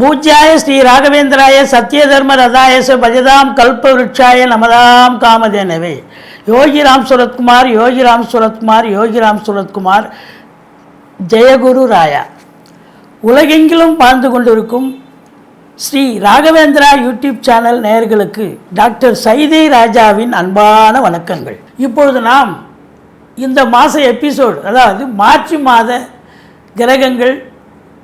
பூஜ்யாய ஸ்ரீ ராகவேந்திராய சத்யதர்ம ரதாயச பஜதாம் கல்பவருட்சாய நமதாம் காமதேனவே. யோகிராம் சுரத்குமார் யோகிராம் சுரத்குமார் யோகிராம் சுரத்குமார். ஜெயகுரு ராயா. உலகெங்கிலும் வாழ்ந்து கொண்டிருக்கும் ஸ்ரீ ராகவேந்திரா யூடியூப் சேனல் நேயர்களுக்கு டாக்டர் சைதை ராஜாவின் அன்பான வணக்கங்கள். இப்பொழுது நாம் இந்த மாத எபிசோடு அதாவது மார்ச் மாத கிரகங்கள்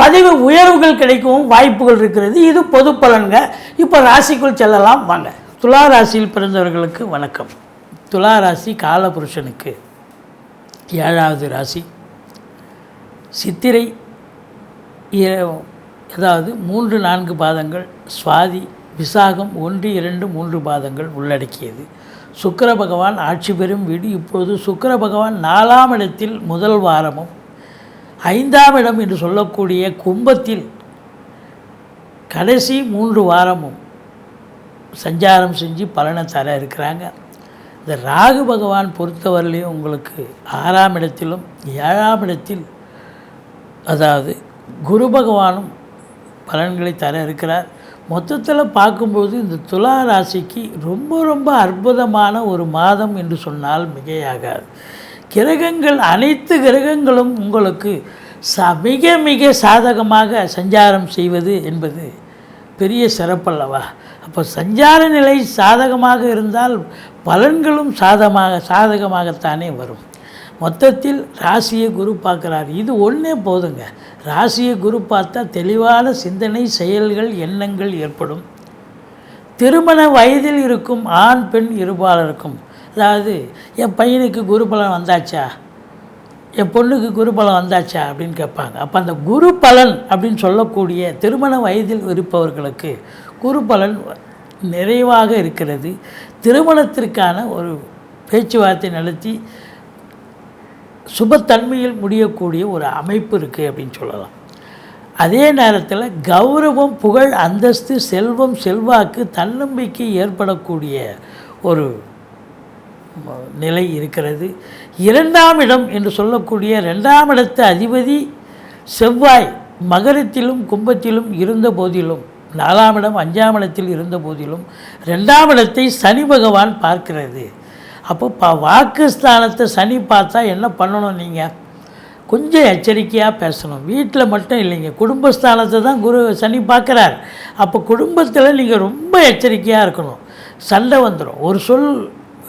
பதவி உயர்வுகள் கிடைக்கவும் வாய்ப்புகள் இருக்கிறது. இது பொது பலன்க. இப்போ ராசிக்குள் செல்லலாம். வாங்க. துலா ராசியில் பிறந்தவர்களுக்கு வணக்கம். துலா ராசி காலபுருஷனுக்கு ஏழாவது ராசி. சித்திரை அதாவது மூன்று நான்கு பாதங்கள் சுவாதி விசாகம் ஒன்று இரண்டு மூன்று பாதங்கள் உள்ளடக்கியது. சுக்கர பகவான் ஆட்சி பெறும் வீடு. இப்பொழுது சுக்கர பகவான் நாலாம் இடத்தில் முதல் வாரமும் ஐந்தாம் இடம் என்று சொல்லக்கூடிய கும்பத்தில் கடைசி மூன்று வாரமும் சஞ்சாரம் செஞ்சு பலனை தர இருக்கிறாங்க. இந்த ராகு பகவான் பொறுத்தவரையிலையும் உங்களுக்கு ஆறாம் இடத்திலும் ஏழாம் இடத்தில் அதாவது குரு பகவானும் பலன்களை தர இருக்கிறார். மொத்தத்தில் பார்க்கும்போது இந்த துலா ராசிக்கு ரொம்ப ரொம்ப அற்புதமான ஒரு மாதம் என்று சொன்னால் மிகையாகாது. கிரகங்கள் அனைத்து கிரகங்களும் உங்களுக்கு ச மிக மிக சாதகமாக சஞ்சாரம் செய்வது என்பது பெரிய சிறப்பல்லவா. அப்போ சஞ்சார நிலை சாதகமாக இருந்தால் பலன்களும் சாதமாக சாதகமாகத்தானே வரும். மொத்தத்தில் ராசியை குரு பார்க்குறாரு. இது ஒன்றே போதுங்க. ராசியை குரு பார்த்தா தெளிவான சிந்தனை செயல்கள் எண்ணங்கள் ஏற்படும். திருமண வயதில் இருக்கும் ஆண் பெண் இருபாலருக்கும் அதாவது என் பையனுக்கு குரு பலன் வந்தாச்சா? என் பொண்ணுக்கு குரு பலன் வந்தாச்சா? அப்படின்னு கேட்பாங்க. அப்போ அந்த குரு பலன் அப்படின்னு சொல்லக்கூடிய திருமண வயதில் இருப்பவர்களுக்கு குரு பலன் நிறைவாக இருக்கிறது. திருமணத்திற்கான ஒரு பேச்சுவார்த்தை நடத்தி சுபத்தன்மையில் முடியக்கூடிய ஒரு அமைப்பு இருக்குது அப்படின்னு சொல்லலாம். அதே நேரத்தில் கௌரவம் புகழ் அந்தஸ்து செல்வம் செல்வாக்கு தன்னம்பிக்கை ஏற்படக்கூடிய ஒரு நிலை இருக்கிறது. இரண்டாம் இடம் என்று சொல்லக்கூடிய ரெண்டாம் இடத்து அதிபதி செவ்வாய் மகரத்திலும் கும்பத்திலும் இருந்த போதிலும் நாலாம் இடம் அஞ்சாம் இடத்தில் இருந்த போதிலும் ரெண்டாம் இடத்தை சனி பகவான் பார்க்கிறது. அப்போ ப வாக்குஸ்தானத்தை சனி பார்த்தா என்ன பண்ணணும் நீங்கள் கொஞ்சம் எச்சரிக்கையாக பேசணும். வீட்டில் மட்டும் இல்லைங்க. குடும்பஸ்தானத்தை தான் குரு சனி பார்க்குறார். அப்போ குடும்பத்தில் நீங்கள் ரொம்ப எச்சரிக்கையாக இருக்கணும். சண்டை வந்துடும் ஒரு சொல்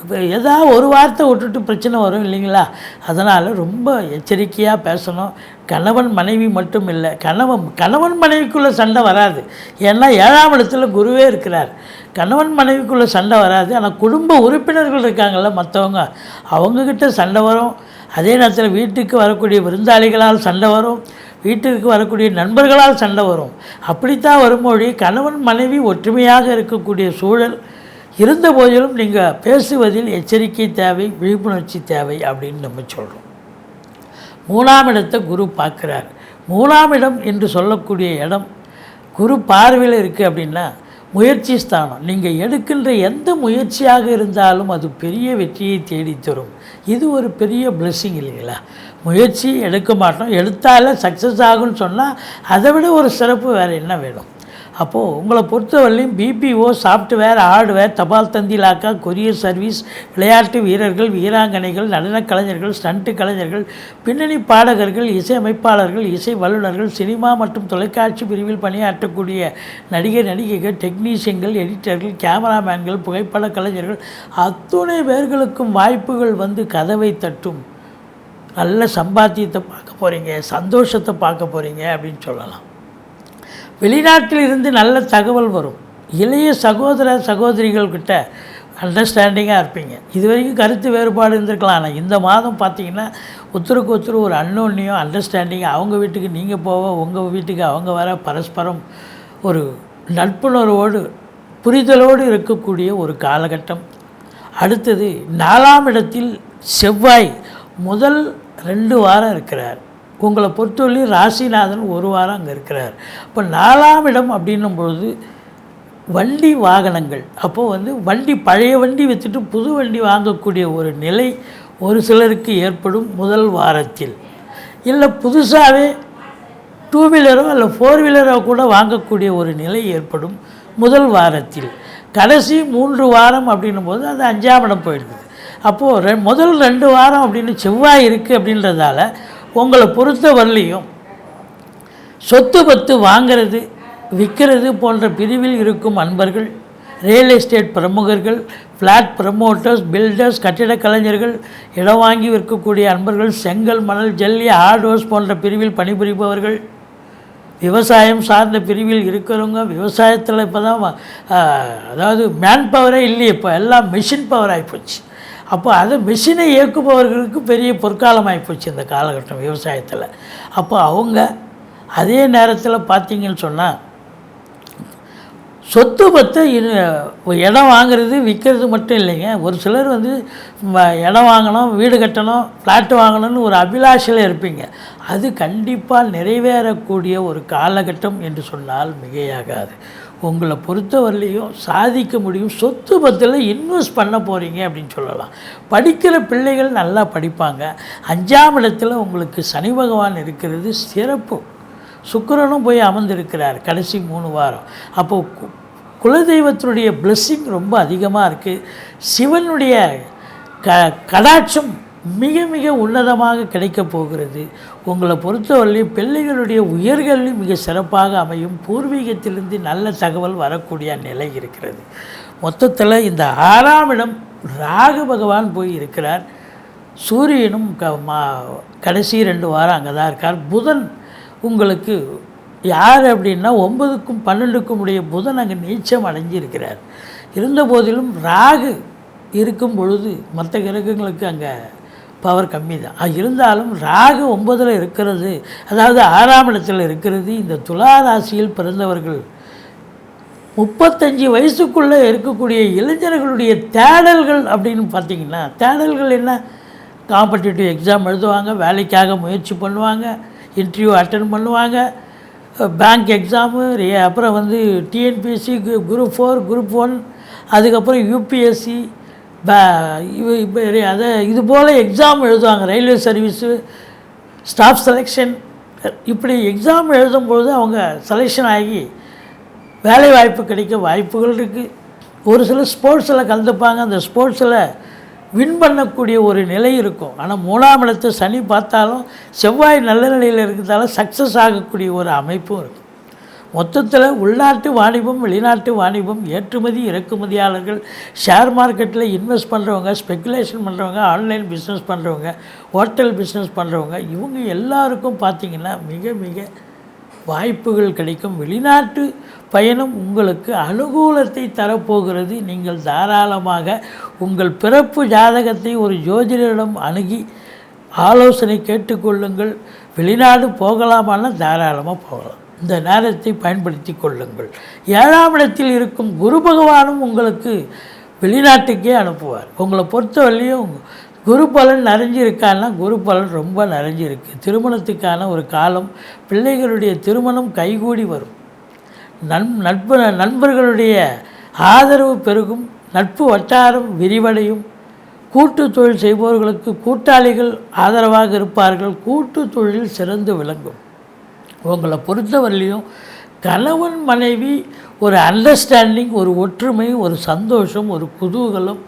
ஏதாவது ஒரு வார்த்தை விட்டுட்டு பிரச்சனை வரும் இல்லைங்களா? அதனால் ரொம்ப எச்சரிக்கையாக பேசணும். கணவன் மனைவி மட்டும் இல்லை கணவன் கணவன் மனைவிக்குள்ளே சண்டை வராது. ஏன்னா ஏழாம் இடத்துல குருவே இருக்கிறார். கணவன் மனைவிக்குள்ளே சண்டை வராது. ஆனால் குடும்ப உறுப்பினர்கள் இருக்காங்கள்ல மற்றவங்க அவங்கக்கிட்ட சண்டை வரும். அதே நேரத்தில் வீட்டுக்கு வரக்கூடிய விருந்தாளிகளால் சண்டை வரும். வீட்டிற்கு வரக்கூடிய நண்பர்களால் சண்டை வரும். அப்படித்தான் வரும்போது கணவன் மனைவி ஒற்றுமையாக இருக்கக்கூடிய சூழல் இருந்த போதிலும் நீங்கள் பேசுவதில் எச்சரிக்கை தேவை விழிப்புணர்ச்சி தேவை அப்படின்னு நம்ம சொல்கிறோம் மூணாம் இடத்தை குரு பார்க்குறார். மூணாம் இடம் என்று சொல்லக்கூடிய இடம் குரு பார்வையில் இருக்குது அப்படின்னா முயற்சி ஸ்தானம். நீங்கள் எடுக்கின்ற எந்த முயற்சியாக இருந்தாலும் அது பெரிய வெற்றியை தேடித் தரும் இது ஒரு பெரிய பிளெஸ்ஸிங் இல்லைங்களா? முயற்சி எடுக்க மாட்டோம். எடுத்தால சக்ஸஸ் ஆகும்னு சொன்னால் அதை விட ஒரு சிறப்பு வேறு என்ன வேணும்? அப்போது உங்களை பொறுத்தவரையிலும் பிபிஓ சாஃப்ட்வேர் ஹார்ட்வேர் தபால் தந்தி லாக்கா கொரியர் சர்வீஸ் விளையாட்டு வீரர்கள் வீராங்கனைகள் நடனக் கலைஞர்கள் ஸ்டண்ட்டு கலைஞர்கள் பின்னணி பாடகர்கள் இசையமைப்பாளர்கள் இசை வல்லுநர்கள் சினிமா மற்றும் தொலைக்காட்சி பிரிவில் பணியாற்றக்கூடிய நடிகர் நடிகைகள் டெக்னீஷியன்கள் எடிட்டர்கள் கேமராமேன்கள் புகைப்பட கலைஞர்கள் அத்துணை பேர்களுக்கும் வாய்ப்புகள் வந்து கதவை தட்டும். நல்ல சம்பாத்தியத்தை பார்க்க போகிறீங்க சந்தோஷத்தை பார்க்க போகிறீங்க அப்படின்னு சொல்லலாம். வெளிநாட்டில் இருந்து நல்ல தகவல் வரும். இளைய சகோதர சகோதரிகள்கிட்ட அண்டர்ஸ்டாண்டிங்காக இருப்பீங்க. இது வரைக்கும் கருத்து வேறுபாடு இருந்திருக்கலாம். ஆனால் இந்த மாதம் பார்த்தீங்கன்னா ஒருத்தருக்கு ஒருத்தர் ஒரு அன்னொன்னையும் அண்டர்ஸ்டாண்டிங் அவங்க வீட்டுக்கு நீங்கள் போக உங்கள் வீட்டுக்கு அவங்க வர பரஸ்பரம் ஒரு நட்புணர்வோடு புரிதலோடு இருக்கக்கூடிய ஒரு காலகட்டம். அடுத்தது நாலாம் இடத்தில் செவ்வாய் முதல் ரெண்டு வாரம் இருக்கிறார். உங்களை பொறுத்தவரை ராசிநாதன் ஒரு வாரம் அங்கே இருக்கிறார். இப்போ நாலாம் இடம் அப்படின்னும் பொழுது வண்டி வாகனங்கள். அப்போது வந்து வண்டி பழைய வண்டி வச்சுட்டு புது வண்டி வாங்கக்கூடிய ஒரு நிலை ஒரு சிலருக்கு ஏற்படும் முதல் வாரத்தில். இல்லை புதுசாகவே டூ வீலரோ இல்லை ஃபோர் வீலரோ கூட வாங்கக்கூடிய ஒரு நிலை ஏற்படும் முதல் வாரத்தில். கடைசி மூன்று வாரம் அப்படின்னும் போது அது அஞ்சாம் இடம் போயிடுது. அப்போது ரெ முதல் ரெண்டு வாரம் அப்படின்னு செவ்வாய் இருக்குது அப்படின்றதால உங்களை பொறுத்த வரலையும் சொத்து பத்து வாங்கிறது விற்கிறது போன்ற பிரிவில் இருக்கும் அன்பர்கள் ரியல் எஸ்டேட் பிரமுகர்கள் ஃப்ளாட் ப்ரமோட்டர்ஸ் பில்டர்ஸ் கட்டிடக் கலைஞர்கள் இடம் வாங்கி விற்கக்கூடிய அன்பர்கள் செங்கல் மணல் ஜல்லி ஹார்ட்வேர்ஸ் போன்ற பிரிவில் பணிபுரிபவர்கள் விவசாயம் சார்ந்த பிரிவில் இருக்கிறவங்க விவசாயத்தில் இப்போ தான் அதாவது மேன் பவரே இல்லையே இப்போ எல்லாம் மிஷின் பவர் ஆகிப்போச்சு அப்போ அது மிஷினை இயக்குபவர்களுக்கு பெரிய பொற்காலம் போச்சு இந்த காலகட்டம் விவசாயத்தில். அப்போ அவங்க அதே நேரத்தில் பார்த்தீங்கன்னு சொன்னால் சொத்து பத்து இடம் வாங்குறது விற்கிறது மட்டும் இல்லைங்க. ஒரு சிலர் வந்து இடம் வாங்கணும் வீடு கட்டணும் ஃப்ளாட்டு வாங்கணும்னு ஒரு அபிலாஷையில் இருப்பீங்க. அது கண்டிப்பாக நிறைவேறக்கூடிய ஒரு காலகட்டம் என்று சொன்னால் மிகையாகாது. உங்களை பொறுத்தவரையிலையும் சாதிக்க முடியும். சொத்து பத்தில் இன்வெஸ்ட் பண்ண போகிறீங்க அப்படின்னு சொல்லலாம். படிக்கிற பிள்ளைகள் நல்லா படிப்பாங்க. அஞ்சாம் இடத்துல உங்களுக்கு சனி பகவான் இருக்கிறது சிறப்பு. சுக்கிரனும் போய் அமர்ந்திருக்கிறார் கடைசி மூணு வாரம். அப்போது கு- குலதெய்வத்தினுடைய blessing ரொம்ப அதிகமாக இருக்குது சிவனுடைய க கடாட்சம் மிக மிக உன்னதமாக கிடைக்கப் போகிறது. உங்களை பொறுத்தவரையிலும் பிள்ளைகளுடைய உயர்கல்வி மிக சிறப்பாக அமையும். பூர்வீகத்திலிருந்து நல்ல தகவல் வரக்கூடிய நிலை இருக்கிறது. மொத்தத்தில் இந்த ஆறாம் இடம் ராகு பகவான் போய் இருக்கிறார். சூரியனும் க மா கடைசி ரெண்டு வாரம் அங்கே தான் இருக்கார். புதன் உங்களுக்கு யார் அப்படின்னா ஒன்பதுக்கும் பன்னெண்டுக்கும் உடைய புதன் அங்கே நீச்சம் அடைஞ்சிருக்கிறார். இருந்த போதிலும் ராகு இருக்கும் பொழுது மற்ற கிரகங்களுக்கு அங்கே பவர் கம்மி தான். இருந்தாலும் ராகு ஒன்பதில் இருக்கிறது அதாவது ஆறாம் இடத்தில் இருக்கிறது இந்த துலா ராசியில் பிறந்தவர்கள் முப்பத்தஞ்சு வயசுக்குள்ளே இருக்கக்கூடிய இளைஞர்களுடைய தேடல்கள் அப்படின்னு பார்த்தீங்கன்னா தேடல்கள் என்ன? காம்படிட்டிவ் எக்ஸாம் எழுதுவாங்க வேலைக்காக முயற்சி பண்ணுவாங்க இன்டர்வியூ அட்டன் பண்ணுவாங்க பேங்க் எக்ஸாமு அப்புறம் வந்து TNPSC group four group one அதுக்கப்புறம் யூபிஎஸ்சி அதை இது போல் எக்ஸாம் எழுதுவாங்க ரயில்வே சர்வீஸு ஸ்டாஃப் செலெக்ஷன் இப்படி எக்ஸாம் எழுதும்பொழுது அவங்க செலெக்ஷன் ஆகி வேலை வாய்ப்பு கிடைக்க வாய்ப்புகள் இருக்குது ஒரு சில ஸ்போர்ட்ஸில் கலந்துப்பாங்க அந்த ஸ்போர்ட்ஸில் வின் பண்ணக்கூடிய ஒரு நிலை இருக்கும். ஆனால் மூணாம் இடத்தை சனி பார்த்தாலும் செவ்வாய் நல்ல நிலையில் இருக்கிறதால சக்ஸஸ் ஆகக்கூடிய ஒரு அமைப்பும் இருக்கும் மொத்தத்தில் உள்நாட்டு வாணிபம் வெளிநாட்டு வாணிபம் ஏற்றுமதி இறக்குமதியாளர்கள் ஷேர் மார்க்கெட்டில் இன்வெஸ்ட் பண்ணுறவங்க ஸ்பெக்குலேஷன் பண்ணுறவங்க ஆன்லைன் பிஸ்னஸ் பண்ணுறவங்க ஹோட்டல் பிஸ்னஸ் பண்ணுறவங்க இவங்க எல்லாருக்கும் பார்த்திங்கன்னா மிக மிக வாய்ப்புகள் கிடைக்கும். வெளிநாட்டு பயணம் உங்களுக்கு அனுகூலத்தை தரப்போகிறது. நீங்கள் தாராளமாக உங்கள் பிறப்பு ஜாதகத்தை ஒரு ஜோதிடரிடம் அணுகி ஆலோசனை கேட்டுக்கொள்ளுங்கள். வெளிநாடு போகலாமான தாராளமாக போகலாம். இந்த நேரத்தை பயன்படுத்தி கொள்ளுங்கள். ஏழாம் இடத்தில் இருக்கும் குரு பகவானும் உங்களுக்கு வெளிநாட்டுக்கே அனுப்புவார். உங்களை பொறுத்தவரையிலையும் குரு பலன் நிறைஞ்சிருக்கான்னா குரு பலன் ரொம்ப நிறைஞ்சிருக்கு. திருமணத்துக்கான ஒரு காலம் பிள்ளைகளுடைய திருமணம் கைகூடி வரும். நன் நட்பு நண்பர்களுடைய ஆதரவு பெருகும். நட்பு வட்டாரம் விரிவடையும். கூட்டு தொழில் செய்பவர்களுக்கு கூட்டாளிகள் ஆதரவாக இருப்பார்கள். கூட்டு தொழில் சிறந்து விளங்கும். உங்களை பொறுத்தவரையிலையும் கணவன் மனைவி ஒரு அண்டர்ஸ்டாண்டிங் ஒரு ஒற்றுமை ஒரு சந்தோஷம் ஒரு குதூகலம்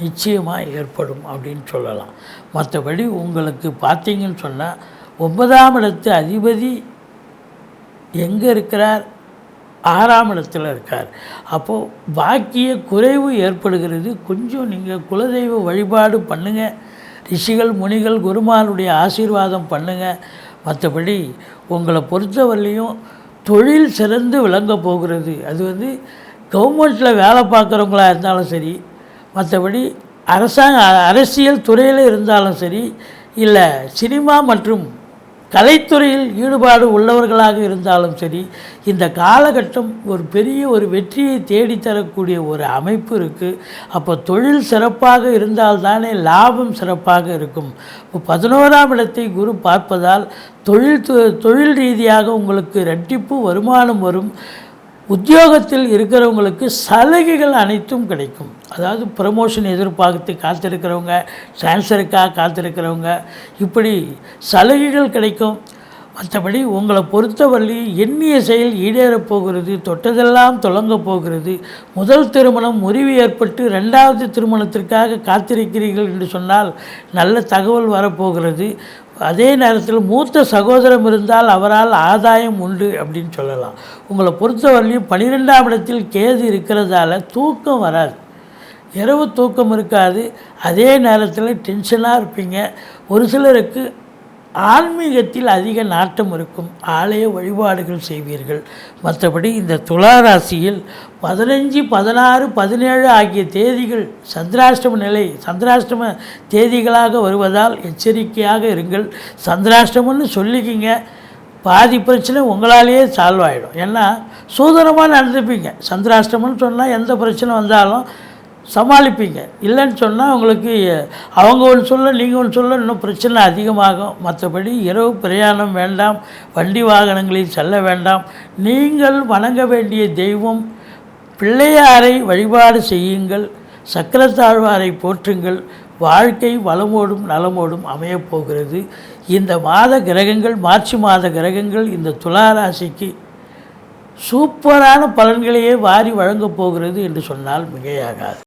நிச்சயமாக ஏற்படும் அப்படின்னு சொல்லலாம். மற்றபடி உங்களுக்கு பார்த்தீங்கன்னு சொன்னால் ஒன்பதாம் இடத்து அதிபதி எங்கே இருக்கிறார்? ஆறாம் இடத்துல இருக்கார். அப்போது பாக்கிய குறைவு ஏற்படுகிறது. கொஞ்சம் நீங்கள் குலதெய்வ வழிபாடு பண்ணுங்கள் ரிஷிகள் முனிகள் குருமாருடைய ஆசீர்வாதம் பண்ணுங்கள் மற்றபடி உங்களை பொறுத்தவரையிலையும் தொழில் சிறந்து விளங்க போகிறது. அது வந்து கவர்மெண்ட்டில் வேலை பார்க்குறவங்களா இருந்தாலும் சரி மற்றபடி அரசாங்க அரசியல் துறையில் இருந்தாலும் சரி இல்லை சினிமா மற்றும் கலைத்துறையில் ஈடுபாடு உள்ளவர்களாக இருந்தாலும் சரி இந்த காலகட்டம் ஒரு பெரிய ஒரு வெற்றியை தேடித்தரக்கூடிய ஒரு அமைப்பு இருக்குது அப்போ தொழில் சிறப்பாக இருந்தால்தானே லாபம் சிறப்பாக இருக்கும். இப்போ பதினோராம் இடத்தை குரு பார்ப்பதால் தொழில் தொழில் ரீதியாக உங்களுக்கு ரெட்டிப்பு வருமானம் வரும். உத்தியோகத்தில் இருக்கிறவங்களுக்கு சலுகைகள் அனைத்தும் கிடைக்கும். அதாவது ப்ரமோஷன் எதிர்பார்த்து காத்திருக்கிறவங்க சான்சருக்காக காத்திருக்கிறவங்க இப்படி சலுகைகள் கிடைக்கும். மற்றபடி உங்களை பொறுத்தவரை எண்ணிய செயல் ஈடேறப் போகிறது தொட்டதெல்லாம் தொடங்க போகிறது. முதல் திருமணம் முறிவு ஏற்பட்டு ரெண்டாவது திருமணத்திற்காக காத்திருக்கிறீர்கள் என்று சொன்னால் நல்ல தகவல் வரப்போகிறது. அதே நேரத்தில் மூத்த சகோதரம் இருந்தால் அவரால் ஆதாயம் உண்டு அப்படின்னு சொல்லலாம். உங்களை பொறுத்தவரையிலையும் பன்னிரெண்டாம் இடத்தில் கேது இருக்கிறதால தூக்கம் வராது. இரவு தூக்கம் இருக்காது. அதே நேரத்தில் டென்ஷனாக இருப்பீங்க. ஒரு சிலருக்கு ஆன்மீகத்தில் அதிக நாட்டம் இருக்கும். ஆலய வழிபாடுகள் செய்வீர்கள். மற்றபடி இந்த துளாராசியில் பதினஞ்சு பதினாறு பதினேழு ஆகிய தேதிகள் சந்திராஷ்டம நிலை சந்திராஷ்டம தேதிகளாக வருவதால் எச்சரிக்கையாக இருங்கள். சந்திராஷ்டமம்னு சொல்லிக்கிங்க. பாதி பிரச்சனை உங்களாலேயே சால்வ் ஆகிடும் ஏன்னா சூதனமாக நடந்துப்பீங்க. சந்திராஷ்டமம்னு சொன்னால் எந்த பிரச்சனை வந்தாலும் சமாளிப்பீங்க. இல்லைன்னு சொன்னால் உங்களுக்கு அவங்க ஒன்று சொல்ல நீங்கள் ஒன்று சொல்ல இன்னும் பிரச்சனை அதிகமாகும். மற்றபடி இரவு பிரயாணம் வேண்டாம். வண்டி வாகனங்களில் செல்ல வேண்டாம். நீங்கள் வணங்க வேண்டிய தெய்வம் பிள்ளையாரை வழிபாடு செய்யுங்கள். சக்கரத்தாழ்வாரை போற்றுங்கள். வாழ்க்கை வளமோடும் நலமோடும் அமையப் போகிறது. இந்த மாத கிரகங்கள் மார்ச் மாத கிரகங்கள் இந்த துளாராசிக்கு சூப்பரான பலன்களையே வாரி வழங்கப் போகிறது என்று சொன்னால் மிகையாகாது.